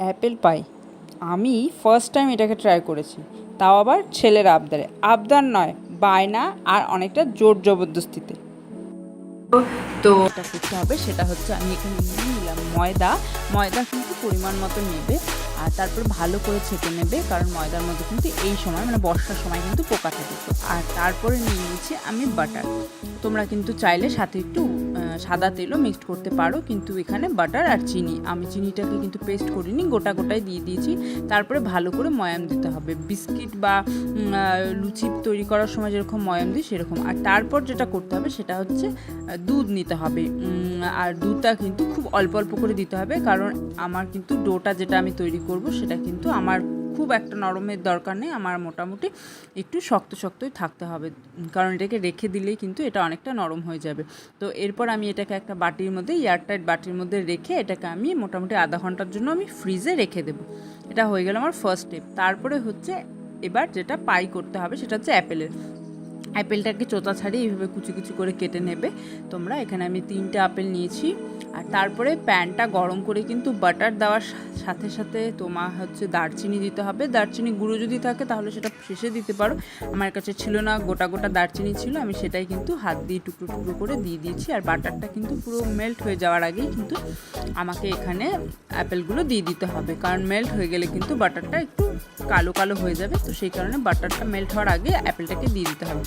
Apple pie আমি first time এটাকে try করেছি। তাও আবার ছেলের আবদারে। আবদার নয়, বায়না আর অনেকটা জোর জবরদস্তিতে। তো করতে হবে, সেটা হচ্ছে আমি এখানে নিয়ে নিলাম ময়দা। ময়দা কিন্তু পরিমাণ মতো নেবে। আর তারপর ভালো করে ছেঁকে নেবে, কারণ ময়দার মধ্যে কিন্তু এই সময় মানে বর্ষার সময় কিন্তু পোকা থাকে। আর তারপরে নিয়ে নিয়েছি আমি বাটার। তোমরা কিন্তু চাইলে সাথে একটু সাদা তেলও মিক্সড করতে পারো, কিন্তু এখানে বাটার আর চিনি। আমি চিনিটাকে কিন্তু পেস্ট করিনি, গোটা গোটায় দিয়ে দিয়েছি। তারপরে ভালো করে ময়াম দিতে হবে। বিস্কিট বা লুচি তৈরি করার সময় যেরকম ময়াম দিই, সেরকম। আর তারপর যেটা করতে হবে, সেটা হচ্ছে দুধ নিতে হবে। আর দুধটা কিন্তু খুব অল্প অল্প করে দিতে হবে, কারণ আমার কিন্তু ডোটা যেটা আমি তৈরি করব, সেটা কিন্তু আমার খুব একটা নরমের দরকার নেই। আমার মোটামুটি একটু শক্ত শক্তই থাকতে হবে। কারণ এটাকে রেখে দিলেই কিন্তু এটা অনেকটা নরম হয়ে যাবে। তো এরপর আমি এটাকে একটা বাটির মধ্যে, এয়ারটাইট বাটির মধ্যে রেখে এটাকে আমি মোটামুটি আধা ঘণ্টার জন্য আমি ফ্রিজে রেখে দেবো। এটা হয়ে গেল আমার ফার্স্ট স্টেপ তারপরে হচ্ছে এবার যেটা পাই করতে হবে, সেটা হচ্ছে অ্যাপেলের। অ্যাপেলটাকে চোতা ছাড়িয়ে এইভাবে কুচি কুচি করে কেটে নেবে। তোমরা এখানে আমি তিনটে আপেল নিয়েছি। আর তারপরে প্যানটা গরম করে কিন্তু বাটার দেওয়ার সাথে সাথে তোমার হচ্ছে দারচিনি দিতে হবে। দারচিনি গুঁড়ো যদি থাকে তাহলে সেটা শেষে দিতে পারো। আমার কাছে ছিল না, গোটা গোটা দারচিনি ছিল, আমি সেটাই কিন্তু হাত দিয়ে টুকরো টুকরো করে দিয়ে দিয়েছি। আর বাটারটা কিন্তু পুরো মেল্ট হয়ে যাওয়ার আগেই কিন্তু আমাকে এখানে অ্যাপেলগুলো দিয়ে দিতে হবে। কারণ মেল্ট হয়ে গেলে কিন্তু বাটারটা একটু কালো কালো হয়ে যাবে, তো সেই কারণে বাটারটা মেল্ট হওয়ার আগে অ্যাপেলটাকে দিয়ে দিতে হবে।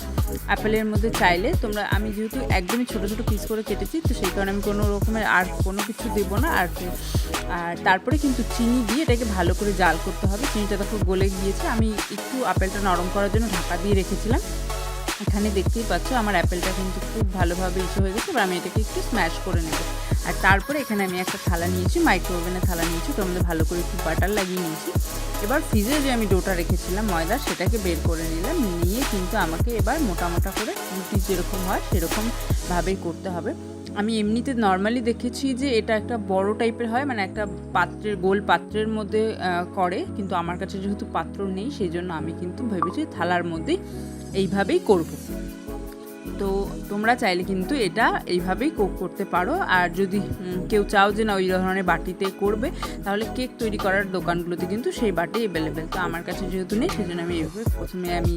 অ্যাপেলের মধ্যে চাইলে তোমরা, আমি যেহেতু একদমই ছোটো ছোটো পিস করে কেটেছি, তো সেই কারণে আমি কোনো রকমের আর কোনো কিছু দেবো না, আর আর তারপরে কিন্তু চিনি দিয়ে এটাকে ভালো করে জাল করতে হবে। চিনিটা দেখো গলে গিয়েছে। আমি একটু আপেলটা নরম করার জন্য ঢাকা দিয়ে রেখেছিলাম। এখানে দেখতেই পাচ্ছ আমার অ্যাপেলটা কিন্তু খুব ভালোভাবে ইসে হয়ে গেছে। এবার আমি এটাকে একটু স্ম্যাশ করে নেব। আর তারপরে এখানে আমি একটা থালা নিয়েছি মাইক্রো ওভেনের থালা নিয়েছি। তো মধ্যে ভালো করে একটু বাটার লাগিয়ে নিয়েছি। এবার ফ্রিজে যে আমি ডোটা রেখেছিলাম ময়দা, সেটাকে বের করে নিলাম। নিয়ে কিন্তু আমাকে এবার মোটা মোটা করে রুটি যেরকম হয় সেরকমভাবেই করতে হবে। আমি এমনিতে নর্মালি দেখেছি যে এটা একটা বড় টাইপের হয় মানে একটা পাত্রের, গোল পাত্রের মধ্যে করে। কিন্তু আমার কাছে যেহেতু পাত্র নেই সেই জন্য আমি কিন্তু ভেবেছি থালার মধ্যেই এইভাবেই করব। তো তোমরা চাইলে কিন্তু এটা এইভাবেই কোক করতে পারো। আর যদি কেউ চাও যে না ওই ধরনের বাটিতে করবে, তাহলে কেক তৈরি করার দোকানগুলোতে কিন্তু সেই বাটি অ্যাভেলেবেল তো আমার কাছে যেহেতু নেই, সেজন্য আমি এইভাবে প্রথমে আমি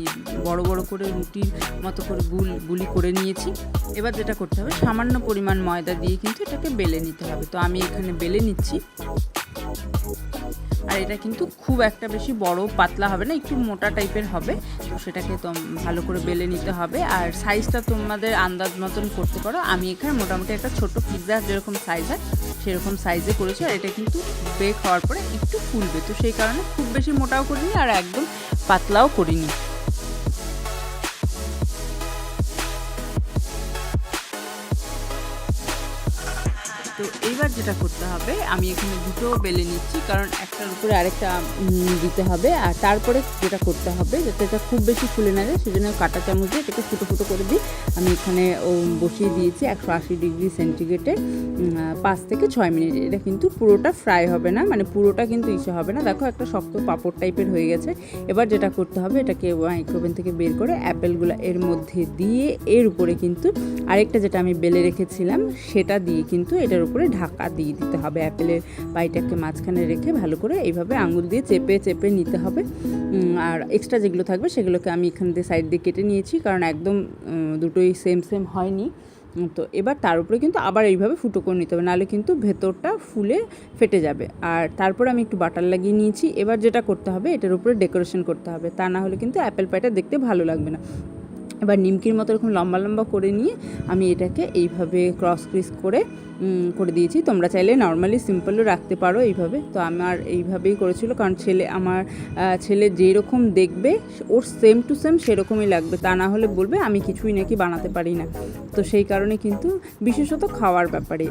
বড় বড় করে রুটির মতো করে গুল, গুলি করে নিয়েছি। এবার যেটা করতে হবে, সামান্য পরিমাণ ময়দা দিয়ে কিন্তু এটাকে বেলে নিতে হবে। তো আমি এখানে বেলে নিচ্ছি। আর এটা কিন্তু খুব একটা বেশি বড়, পাতলা হবে না, একটু মোটা টাইপের হবে। তো সেটাকে তো ভালো করে বেলে নিতে হবে। আর সাইজটা তোমাদের আন্দাজ মতন করতে পারো। আমি এখানে মোটামুটি একটা ছোট পিৎজা যেরকম সাইজ হয়, সেরকম সাইজে করেছি। আর এটা কিন্তু বেক হওয়ার পরে একটু ফুলবে। তো সেই কারণে খুব বেশি মোটাও করিনি আর একদম পাতলাও করিনি। তো এইবার যেটা করতে হবে, আমি এখানে দুটো বেলে নিচ্ছি, কারণ একটার উপরে আরেকটা দিতে হবে, আর তারপরে যেটা করতে হবে যাতে এটা খুব বেশি ফুলে না যায়, সেজন্য কাঁটা চামচ দিয়ে এটাকে ফুটো ফুটো করে দিই। আমি এখানে বসিয়ে দিয়েছি একশো আশি ডিগ্রি সেন্টিগ্রেডে পাঁচ থেকে ছয় মিনিট। এটা কিন্তু পুরোটা ফ্রাই হবে না মানে পুরোটা কিন্তু ইসে হবে না। দেখো একটা শক্ত পাপড় টাইপের হয়ে গেছে। এবার যেটা করতে হবে, এটাকে মাইক্রোওভেন থেকে বের করে অ্যাপেলগুলো এর মধ্যে দিয়ে, এর উপরে কিন্তু আরেকটা যেটা আমি বেলে রেখেছিলাম, সেটা দিয়ে কিন্তু এটার উপরে ঢাকা দিয়ে দিতে হবে। অ্যাপেলের পাইটাকে মাঝখানে রেখে ভালো করে এইভাবে আঙুল দিয়ে চেপে চেপে নিতে হবে। আর এক্সট্রা যেগুলো থাকবে সেগুলোকে আমি এখান দিয়ে সাইড দিয়ে কেটে নিয়েছি কারণ একদম দুটোই সেম সেম হয়নি। তো এবার তার উপরে কিন্তু আবার এইভাবে ফুটো করে নিতে হবে, নাহলে কিন্তু ভেতরটা ফুলে ফেটে যাবে। আর তারপরে আমি একটু বাটার লাগিয়ে নিয়েছি। এবার যেটা করতে হবে এটার উপরে ডেকোরেশন করতে হবে। তা না হলে কিন্তু অ্যাপেল পাইটা দেখতে ভালো লাগবে না। এবার নিমকির মতো এরকম লম্বা লম্বা করে নিয়ে আমি এটাকে এইভাবে ক্রস ক্রিস করে করে দিয়েছি। তোমরা চাইলে নর্মালি সিম্পলও রাখতে পারো এইভাবে। তো আমার এইভাবেই করেছিল, কারণ ছেলে আমার ছেলে যেরকম দেখবে, ওর সেম টু সেম সেরকমই লাগবে। তা না হলে বলবে, আমি কিছুই নাকি বানাতে পারি না। তো সেই কারণে কিন্তু বিশেষত খাওয়ার ব্যাপারে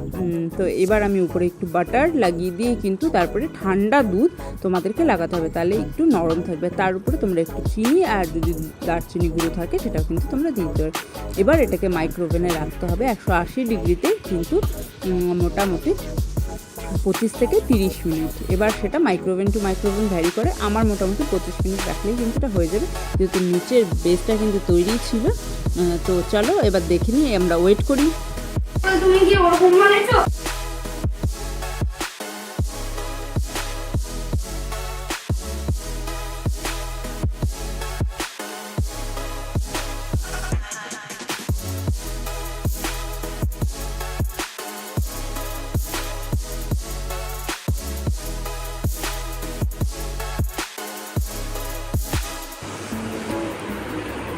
তো এবার আমি উপরে একটু বাটার লাগিয়ে দিয়ে কিন্তু তারপরে ঠান্ডা দুধ তোমাদেরকে লাগাতে হবে। তাহলে একটু নরম থাকবে। তার উপরে তোমরা একটু চিনি আর যদি দারচিনি গুঁড়ো থাকে, সেটাও তোমরা দিয়ে পারো। এবার এটাকে মাইক্রোওভেনে রাখতে হবে একশো আশি ডিগ্রিতে কিন্তু মোটামুটি পঁচিশ থেকে তিরিশ মিনিট। এবার সেটা মাইক্রোওভেন টু মাইক্রোওভেন ভ্যারি করে আমার মোটামুটি পঁচিশ মিনিট রাখলেই কিন্তু এটা হয়ে যাবে। যেহেতু নিচের বেসটা কিন্তু তৈরি ছিল তো চলো এবার দেখে নিই, আমরা ওয়েট করি। তুমি কি ওরকম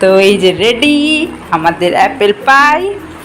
তো এই যে রেডি আমাদের অ্যাপেল পাই